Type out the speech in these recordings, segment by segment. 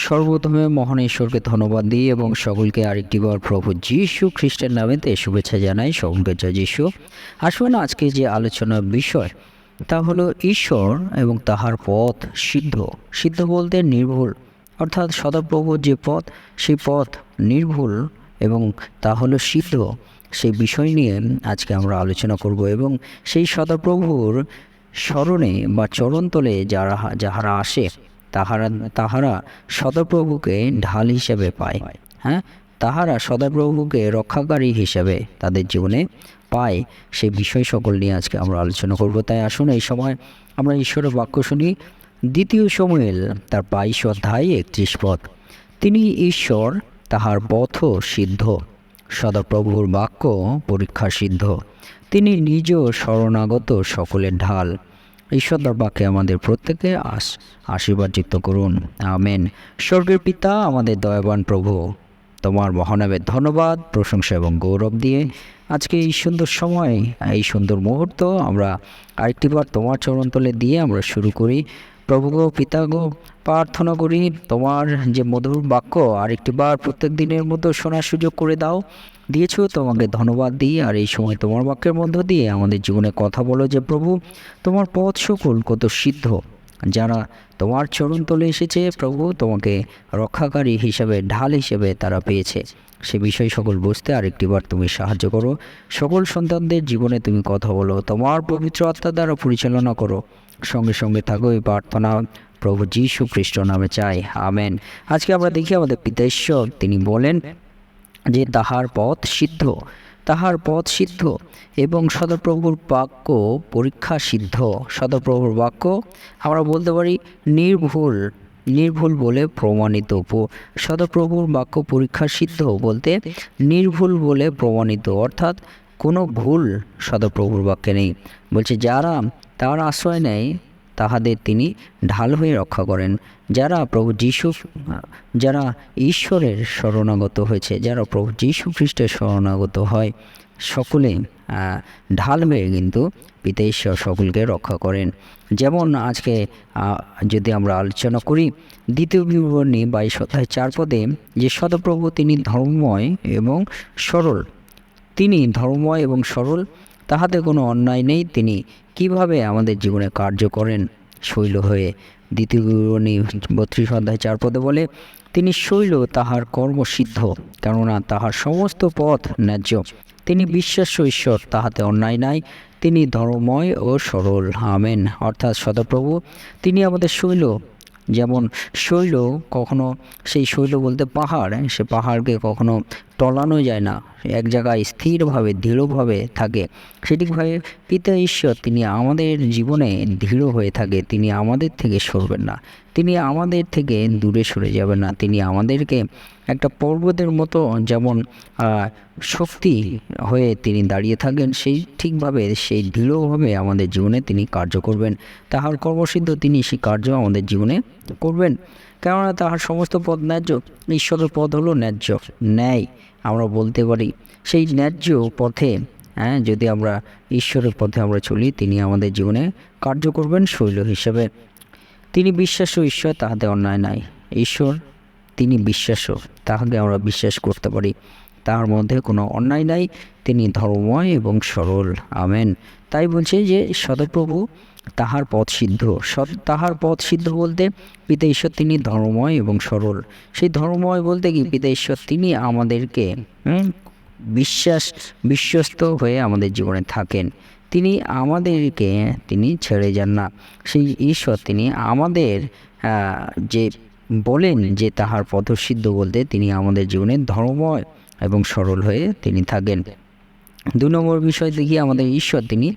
সর্বপ্রথমে মহান ঈশ্বরকে ধন্যবাদ দিই এবং সকলকে আরেকটিবার প্রভু যীশু খ্রিস্টের নামেতে শুভেচ্ছা জানাই, সকলকে জয় যীশু। আসুন আজকে যে আলোচনার বিষয়, তা হলো ঈশ্বর এবং তাহার পথ সিদ্ধ। সিদ্ধ বলতে নির্ভুল, অর্থাৎ সদাপ্রভুর যে পথ, সেই পথ নির্ভুল এবং তা হলো সিদ্ধ। সেই বিষয় নিয়ে আজকে আমরা আলোচনা করব এবং সেই সদাপ্রভুর স্মরণে বা চরণতলে যারা, যাহারা আসে তাহারা তাহারা সদাপ্রভুকে ঢাল হিসেবে পায়। হ্যাঁ? তাহারা সদাপ্রভুকে রক্ষাকারী হিসেবে তাদের জীবনে পায়। সেই বিষয় সকল নিয়ে আজকে আমরা আলোচনা করব। তাই আসুন এই সময় আমরা ঈশ্বরের বাক্য শুনি। দ্বিতীয় সময়েল তার বাইশ অধ্যায় একত্রিশ পদ। তিনি ঈশ্বর, তাহার পথ সিদ্ধ, সদাপ্রভুর বাক্য পরীক্ষা সিদ্ধ। তিনি নিজ শরণাগত সকলের ঢাল। ঈশ্বর বাক্যে আমাদের প্রত্যেকে আস আশীর্বাদযুক্ত করুন। আমেন। স্বর্গের পিতা, আমাদের দয়াবান প্রভু, তোমার মহানামের ধন্যবাদ, প্রশংসা এবং গৌরব দিয়ে আজকে এই সুন্দর সময়, এই সুন্দর মুহূর্ত আমরা আরেকটিবার তোমার চরণতলে দিয়ে আমরা শুরু করি। প্রভু গো, পিতা গো, প্রার্থনা করি, তোমার যে মধুর বাক্য আরেকটিবার প্রত্যেক দিনের মতো শোনার সুযোগ করে দাও। দিয়েছ, তোমাকে ধন্যবাদ দিই আর এই সময় তোমার বাক্যের মধ্য দিয়ে আমাদের জীবনে কথা বলো যে, প্রভু, তোমার পথ সকল, কত সিদ্ধ। যারা তোমার চরণ তলে এসেছে, প্রভু, তোমাকে রক্ষাকারী হিসাবে, ঢাল হিসেবে তারা পেয়েছে। সে বিষয় সকল বুঝতে আরেকটিবার তুমি সাহায্য করো। সকল সন্তানদের জীবনে তুমি কথা বলো, তোমার পবিত্র আত্মা দ্বারা পরিচালনা করো। সঙ্গে সঙ্গে থাকো এই প্রার্থনা, প্রভু যীশু খ্রিস্ট নামে চাই, আমেন। আজকে আমরা দেখি আমাদের পিতা ঈশ্বর তিনি বলেন যে তাহার পথ সিদ্ধ, তাহার পথ সিদ্ধ এবং সদপ্রভুর বাক্য পরীক্ষা সিদ্ধ। সদপ্রভুর বাক্য আমরা বলতে পারি নির্ভুল নির্ভুল বলে প্রমাণিত। সদপ্রভুর বাক্য পরীক্ষা সিদ্ধ বলতে নির্ভুল বলে প্রমাণিত। অর্থাৎ কোনো ভুল সদপ্রভুর বাক্যে নেই। বলছে, যারা তার আশ্রয় নেয় তাহাদের তিনি ঢাল হয়ে রক্ষা করেন, যারা প্রভু যীশু, যারা ঈশ্বরের শরণাগত হয়েছে, যারা প্রভু যীশু খ্রিস্টের শরণাগত হয়, সকলে ঢাল হয়ে কিন্তু পিতা ঈশ্বর সকলকে রক্ষা করেন। যেমন আজকে যদি আমরা আলোচনা করি, দ্বিতীয় বিবরণী বাইশ অধ্যায় চার পদে যে সদপ্রভু তিনি ধর্মময় এবং সরল। তিনি ধর্মময় এবং সরল, তাহাতে কোনো অন্যায় নেই, তিনি কীভাবে আমাদের জীবনে কার্য করেন? শৈল হয়ে দ্বিতীয় বত্রিশ অধ্যায় চার পদে বলে, তিনি শৈল, তাহার কর্মসিদ্ধ কেননা তাহার সমস্ত পথ ন্যায্য। তিনি বিশ্বাস ঈশ্বর, তাহাতে অন্যায় নাই। তিনি ধর্মময় ও সরল। আমেন। অর্থাৎ সদাপ্রভু, তিনি আমাদের শৈল। যেমন শৈল কখনো সেই শৈল বলতে পাহাড়, সে পাহাড়কে কখনো টলানো যায় না। এক জায়গায় স্থিরভাবে, দৃঢ়ভাবে থাকে। সেটিকভাবে পিতা ঈশ্বর, তিনি আমাদের জীবনে দৃঢ় হয়ে থাকে। তিনি আমাদের থেকে সরবেন না। তিনি আমাদের থেকে দূরে সরে যাবেন না। তিনি আমাদেরকে একটা পর্বতের মতো যেমন শক্তি হয়ে তিনি দাঁড়িয়ে থাকেন, সেই ঠিকভাবে, সেই দৃঢ়ভাবে আমাদের জীবনে তিনি কার্য করবেন। তাহার কর্মসিদ্ধ তিনি সেই কার্য আমাদের জীবনে করবেন। কেননা তাহার সমস্ত পদ ন্যায্য, ঈশ্বরের পদ হলো ন্যায্য, ন্যায় আমরা বলতে পারি। সেই ন্যায্য পথে হ্যাঁ যদি আমরা ঈশ্বরের পথে আমরা চলি, তিনি আমাদের জীবনে কার্য করবেন শৈল হিসেবে। তিনি বিশ্বাস্য ঈশ্বর, তাহাতে অন্যায় নাই। ঈশ্বর, তিনি বিশ্বাস্য তাহাকে আমরা বিশ্বাস করতে পারি। তার মধ্যে কোনো অন্যায় নাই, তিনি ধর্মময় এবং সরল। আমেন। তাই বলছে যে, সদপ্রভু তাহার পথ সিদ্ধ। সৎ তাহার পথ সিদ্ধ বলতে পিতা ঈশ্বর তিনি ধর্মময় এবং সরল। সেই ধর্মময় বলতে কি পিতা ঈশ্বর তিনি আমাদেরকে বিশ্বাস, বিশ্বস্ত হয়ে আমাদের জীবনে থাকেন। তিনি আমাদেরকে, তিনি ছেড়ে যান না। সেই ঈশ্বর তিনি আমাদের যে বলেন যে তাহার পথসিদ্ধ বলতে তিনি আমাদের জীবনে ধর্মময় এবং সরল হয়ে তিনি থাকেন। দু নম্বর বিষয় দেখি আমাদের ঈশ্বর তিনি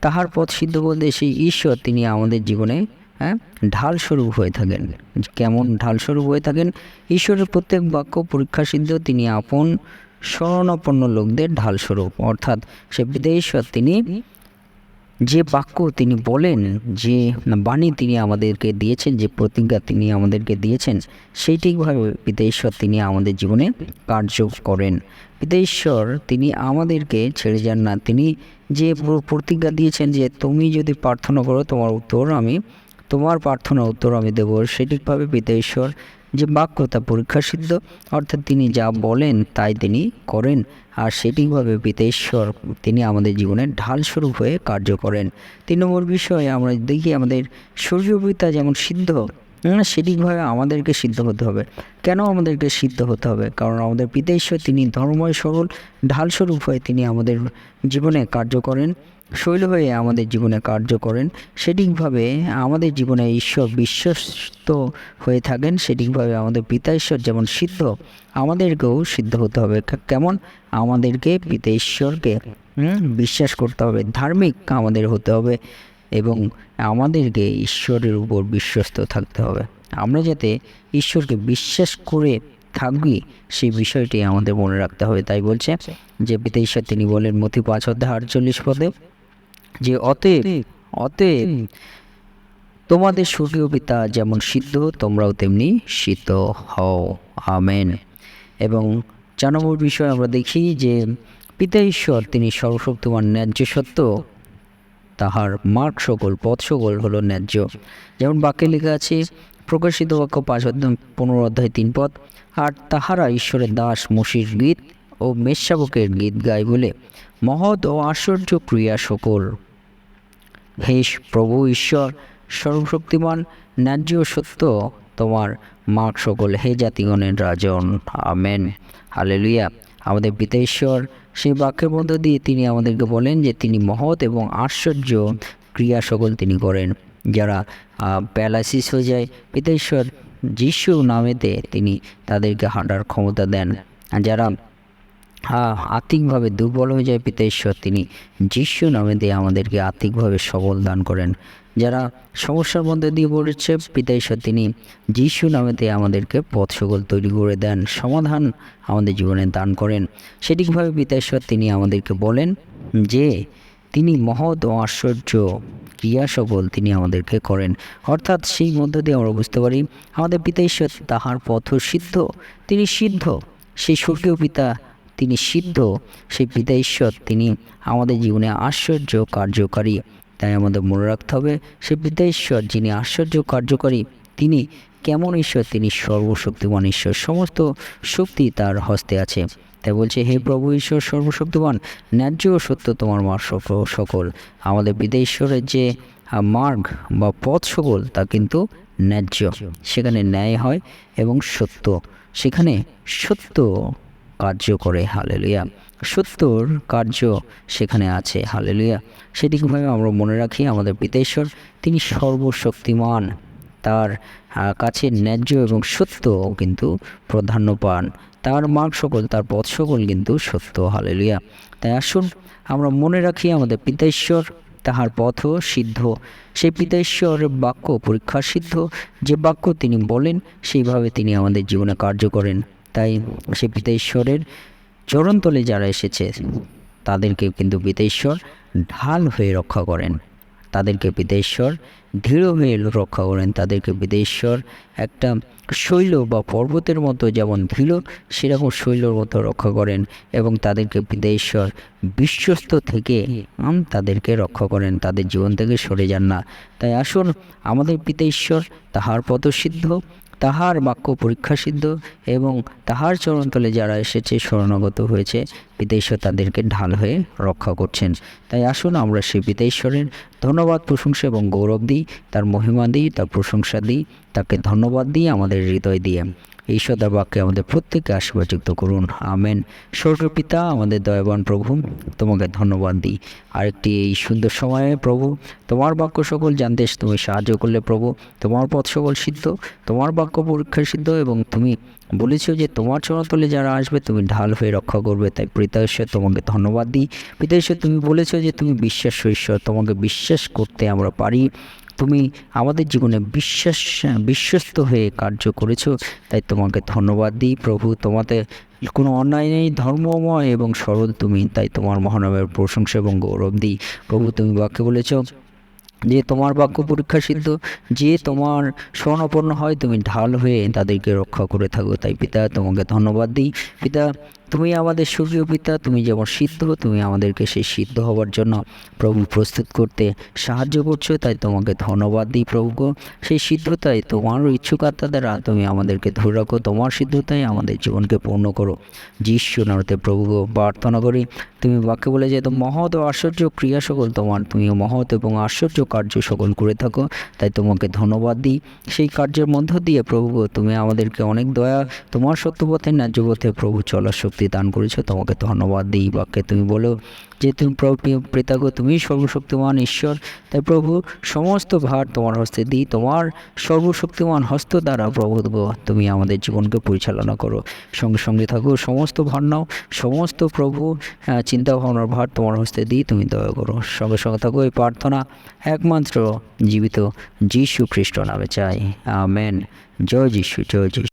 তাহার পথ সিদ্ধ বলতে সেই ঈশ্বর তিনি আমাদের জীবনে হ্যাঁ ঢালস্বরূপ হয়ে থাকেন। কেমন ঢালস্বরূপ হয়ে থাকেন? ঈশ্বরের প্রত্যেক বাক্য পরীক্ষা সিদ্ধ তিনি আপন স্মরণাপন্ন লোকদের ঢাল স্বরূপ অর্থাৎ সে বিদেশ্বর ঈশ্বর তিনি যে বাক্য তিনি বলেন, যে বাণী তিনি আমাদেরকে দিয়েছেন, যে প্রতিজ্ঞা তিনি আমাদেরকে দিয়েছেন সেই ঠিকভাবে পিতা ঈশ্বর তিনি আমাদের জীবনে কার্য করেন? পিতা ঈশ্বর তিনি আমাদেরকে ছেড়ে যান না। তিনি যে প্রতিজ্ঞা দিয়েছেন যে তুমি যদি প্রার্থনা করো, তোমার উত্তর আমি, তোমার প্রার্থনা উত্তর আমি দেব সেটিভাবে পিতা ঈশ্বর যে বাক্য তা পরীক্ষা সিদ্ধ অর্থাৎ তিনি যা বলেন তাই তিনি করেন, আর সেটিভাবে পিতেশ্বর তিনি আমাদের জীবনের ঢালস্বরূপ হয়ে কার্য করেন। তিন নম্বর বিষয়ে আমরা দেখি আমাদের সূর্য পিতা যেমন সিদ্ধ সঠিকভাবে আমাদেরকে সিদ্ধ হতে হবে। কেন আমাদেরকে সিদ্ধ হতে হবে? কারণ আমাদের পিতা ঈশ্বর, তিনি ধর্মময়, সরল, ঢালস্বরূপ হয়ে তিনি আমাদের জীবনে কার্য করেন, শৈল হয়ে আমাদের জীবনে কার্য করেন। সঠিকভাবে আমাদের জীবনে ঈশ্বর বিশ্বস্ত হয়ে থাকেন সঠিকভাবে আমাদের পিতা ঈশ্বর যেমন সিদ্ধ, আমাদেরকেও সিদ্ধ হতে হবে। কেমন? আমাদেরকে, পিতা ঈশ্বরকে বিশ্বাস করতে হবে। ধার্মিক আমাদের হতে হবে। এবং আমাদেরকে ঈশ্বরের উপর বিশ্বস্ত থাকতে হবে। আমরা যাতে ঈশ্বরকে বিশ্বাস করে থাকবি সেই বিষয়টি আমাদের মনে রাখতে হবে। তাই বলছে যে পিতা ঈশ্বর তিনি বলেন মতি পাঁচ অধ্যায় আটচল্লিশ পদে যে, অতএব অতএব তোমাদের স্বর্গীয় পিতা যেমন সিদ্ধ, তোমরাও তেমনি সিদ্ধ হও। আমেন। এবং চার নম্বর বিষয় আমরা দেখি যে পিতা ঈশ্বর, তিনি সর্বশক্তিমান, ন্যায্য সত্য তাহার মার্গ সকল, পথ সকল হলো ন্যায্য। যেমন বাক্যে লেখা আছে, প্রকাশিত বাক্য পাঁচ অধ্যায় পনেরো অধ্যায় তিন পদ, আর তাহারা ঈশ্বরের দাস মসির গীত ও মেষশাবকের গীত গায় বলে, মহৎ ও আশ্চর্য ক্রিয়া সকল। হে প্রভু ঈশ্বর, সর্বশক্তিমান, ন্যায্য সত্য তোমার মার্গ সকল, হে জাতিগণের রাজন। আমেন। হালেলুয়া। আমাদের পিতা ঈশ্বর সেই বাক্যের মধ্য দিয়ে তিনি আমাদেরকে বলেন যে তিনি মহৎ এবং আশ্চর্য ক্রিয়া সকল তিনি করেন। যারা প্যালাসিস হয়ে যায় পিতা ঈশ্বর যিশু নামেতে তিনি তাদেরকে হাঁটার ক্ষমতা দেন। যারা আর্থিকভাবে দুর্বল হয়ে যায় পিতা ঈশ্বর তিনি যিশু নামে দিয়ে আমাদেরকে আর্থিকভাবে সবল দান করেন। যারা সমস্যার মধ্যে দিয়ে পড়েছে, পিতা ঈশ্বর তিনি যিশু নামেতে আমাদেরকে পথ সকল তৈরি করে দেন, সমাধান আমাদের জীবনে দান করেন। সঠিকভাবে পিতা ঈশ্বর তিনি আমাদেরকে বলেন যে, তিনি মহৎ ও আশ্চর্য ক্রিয়া সকল তিনি আমাদেরকে করেন। অর্থাৎ সেই মধ্য দিয়ে আমরা বুঝতে পারি, আমাদের পিতা ঈশ্বর তাহার পথ সিদ্ধ, তিনি সিদ্ধ। সেই স্বর্গীয় পিতা তিনি সিদ্ধ, সেই পিতা ঈশ্বর তিনি আমাদের জীবনে আশ্চর্য কার্যকারী। তাই আমাদের মনে রাখতে হবে, সে পিতা ঈশ্বর যিনি আশ্চর্য কার্যকারী, তিনি কেমন ঈশ্বর? তিনি সর্বশক্তিমান ঈশ্বর। সমস্ত শক্তি তার হস্তে আছে। তাই বলছে, হে প্রভু ঈশ্বর, সর্বশক্তিমান, ন্যায্য ও সত্য তোমার মার সক- সকল। আমাদের পিতা ঈশ্বরের যে মার্গ বা পথ সকল, তা কিন্তু ন্যায্য। সেখানে ন্যায় হয় এবং সত্য। সেখানে সত্য কার্য করে, হালেলুয়া। সত্যর কার্য সেখানে আছে, হালেলুয়া। সেটিকভাবে আমরা মনে রাখি, আমাদের পিতেশ্বর, তিনি সর্বশক্তিমান। তার কাছে ন্যায্য এবং সত্য কিন্তু প্রাধান্য পান। তার মার্গ সকল, তার পথ সকল কিন্তু সত্য, হালেলুয়া। তাই আসুন, আমরা মনে রাখি আমাদের পিতেশ্বর তাহার পথও সিদ্ধ। সেই পিতেশ্বরের বাক্য পরীক্ষা সিদ্ধ। যে বাক্য তিনি বলেন, সেইভাবে তিনি আমাদের জীবনে কার্য করেন। তাই সে পিতা ঈশ্বরের চরণতলে যারা এসেছে তাদেরকে কিন্তু পিতাইশ্বর ঢাল হয়ে রক্ষা করেন। তাদেরকে পিতা ঈশ্বর দৃঢ় হয়ে রক্ষা করেন। তাদেরকে পিতা ঈশ্বর একটা শৈল বা পর্বতের মতো যেমন দৃঢ় সেরকম শৈলর মতো রক্ষা করেন এবং তাদেরকে পিতা ঈশ্বর বিশ্বস্ত থেকে তাদেরকে রক্ষা করেন। তাদের জীবন থেকে সরে যান না। তাই আসুন, আমাদের পিতা ঈশ্বর তাহার পদসিদ্ধ তাহার বাক্য পরীক্ষা সিদ্ধ এবং তাহার চরণতলে যারা এসেছে, শরণাগত হয়েছে, পিতেশ্বর তাদেরকে ঢাল হয়ে রক্ষা করছেন। তাই আসুন আমরা সেই পিতেশ্বরের ধন্যবাদ প্রশংসা এবং গৌরব দিই, তার মহিমা দিই, তার প্রশংসা দিই, তাকে ধন্যবাদ দিই, আমাদের হৃদয় দিয়ে। এই সদা বাক্যে আমাদের প্রত্যেককে আশীর্বাদযুক্ত করুন। আমেন। স্বর্গীয় পিতা, আমাদের দয়াবান প্রভু, তোমাকে ধন্যবাদ দিই। আরেকটি এই সুন্দর সময়ে প্রভু, তোমার বাক্য সকল জানতে তুমি সাহায্য করলে প্রভু, তোমার পথ সকল সিদ্ধ, তোমার বাক্য পরীক্ষা সিদ্ধ এবং তুমি বলেছ যে তোমার চরণতলে যারা আসবে, তুমি ঢাল হয়ে রক্ষা করবে। তাই পিতা ঈশ্বর তোমাকে ধন্যবাদ দিই। পিতা ঈশ্বর তুমি বলেছ যে তুমি বিশ্বাস ঈশ্বর, তোমাকে বিশ্বাস করতে আমরা পারি। তুমি আমাদের জীবনে বিশ্বাস, বিশ্বস্ত হয়ে কার্য করেছ, তাই তোমাকে ধন্যবাদ দিই। প্রভু তোমাদের কোনো অন্যায় নেই, ধর্মময় এবং সরল তুমি, তাই তোমার মহানবের প্রশংসা এবং গৌরব দিই। প্রভু, তুমি বাক্যে বলেছ যে তোমার বাক্য পরীক্ষা সিদ্ধ, যে তোমার স্বর্ণপন্ন হয়, তুমি ঢাল হয়ে তাদেরকে রক্ষা করে থাকো। তাই পিতা, তোমাকে ধন্যবাদ দিই। পিতা, তুমি আমাদের স্বর্গীয় পিতা, তুমি যেমন সিদ্ধ, তুমি আমাদেরকে সেই সিদ্ধ হওয়ার জন্য প্রভু প্রস্তুত করতে সাহায্য করছ, তাই তোমাকে ধন্যবাদ দিই প্রভু সেই সিদ্ধতায় তোমার ইচ্ছুকতা দ্বারা তুমি আমাদেরকে ধরে রাখো। তোমার সিদ্ধতায় আমাদের জীবনকে পূর্ণ করো। যিশু নামতে প্রভু প্রার্থনা করি। তুমি বাক্যে বলে যে, মহৎ ও আশ্চর্য ক্রিয়া সকল তোমার। তুমি মহৎ এবং আশ্চর্য কার্য সকল করে থাকো, তাই তোমাকে ধন্যবাদ দিই। সেই কার্যের মধ্য দিয়ে প্রভু, তুমি আমাদেরকে অনেক দয়া, তোমার সত্যপথে ন্যায্য পথে প্রভু চলার শক্তি দান করেছ, তোমাকে ধন্যবাদ দিই। বাক্যে তুমি বলো যে তুমি প্রেতাগো তুমি সর্বশক্তিমান ঈশ্বর, তাই প্রভু সমস্ত ভার তোমার হস্তে দিই, তোমার সর্বশক্তিমান হস্ত দ্বারা প্রভু তুমি আমাদের জীবনকে পরিচালনা করো। সঙ্গে সঙ্গে থাকো, সমস্ত ভার নাও, সমস্ত প্রভু চিন্তা ভাবনার ভার তোমার হস্তে দিই, তুমি দয়া করো। সঙ্গে সঙ্গে থাকো, এই প্রার্থনা একমাত্র জীবিত যীশু খ্রিস্ট নামে চাই। আমেন। জয় যীশু জয় যীশু।